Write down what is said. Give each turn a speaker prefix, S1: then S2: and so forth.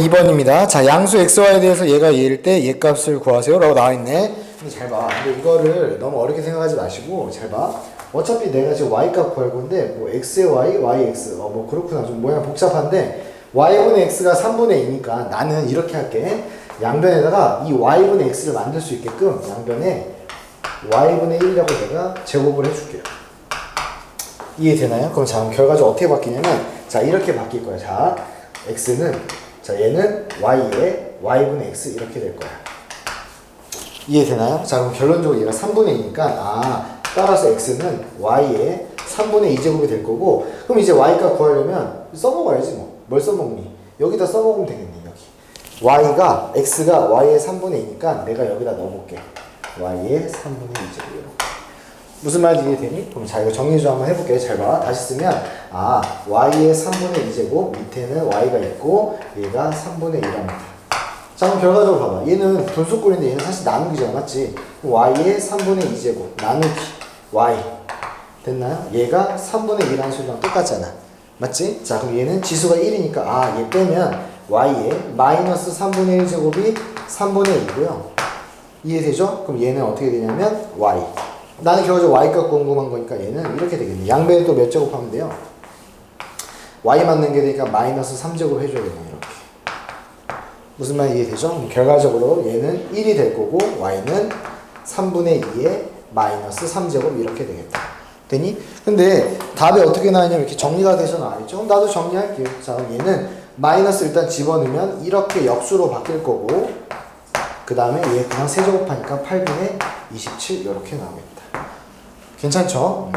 S1: 2번입니다. 자, 양수 xy에 대해서 얘가 얘일 때 얘 값을 구하세요. 라고 나와있네. 잘 봐. 근데 이거를 너무 어렵게 생각하지 마시고, 잘 봐. 어차피 내가 지금 y 값 구할 건데, 뭐 x의 y, yx. 어, 뭐 그렇구나. 좀 모양 복잡한데, y분의 x가 3분의 2니까 나는 이렇게 할게. 양변에다가 이 y분의 x를 만들 수 있게끔 양변에 y분의 1이라고 내가 제곱을 해줄게요. 이해되나요? 그럼 자, 결과적으로 어떻게 바뀌냐면, 자, 이렇게 바뀔 거야. 자, x는, 자, 얘는 y에 y분의 x 이렇게 될 거야. 이해되나요? 자, 그럼 결론적으로 얘가 3분의 2니까, 아, 따라서 x는 y에 3분의 2제곱이 될 거고, 그럼 이제 y값 구하려면 써먹어야지 뭐. 뭘 써먹니? 여기다 써먹으면 되겠네, 여기. y가, x가 y의 3분의 2니까 내가 여기다 넣어볼게. y의 3분의 2제곱 이렇게. 무슨 말인지 이해되니? 그럼 자 이거 정리 좀 한번 해볼게. 잘 봐. 다시 쓰면 아 y의 3분의 2제곱 밑에는 y가 있고 얘가 3분의 1합니다. 자 그럼 결과적으로 봐봐. 얘는 분수꼴인데 얘는 사실 나누기잖아, 맞지? y의 3분의 2제곱 나누기 y 됐나요? 얘가 3분의 1하는 수랑 똑같잖아. 맞지? 자 그럼 얘는 지수가 1이니까 아 얘 빼면 y의 마이너스 3분의 1제곱이 3분의 1이고요. 이해되죠? 그럼 얘는 어떻게 되냐면 y. 나는 결과적으로 y값 궁금한 거니까 얘는 이렇게 되겠네. 양변에 또 몇 제곱하면 돼요? y 맞는 게 되니까 마이너스 3제곱 해줘야겠네 이렇게. 무슨 말 이해되죠? 결과적으로 얘는 1이 될 거고 y는 3분의 2에 마이너스 3제곱 이렇게 되겠다. 되니? 근데 답이 어떻게 나왔냐면 이렇게 정리가 돼서 나와있죠? 그럼 나도 정리할게요. 자 그럼 얘는 마이너스 일단 집어넣으면 이렇게 역수로 바뀔 거고 그 다음에 얘 그냥 세제곱하니까 8분의 27 이렇게 나오겠다. 괜찮죠?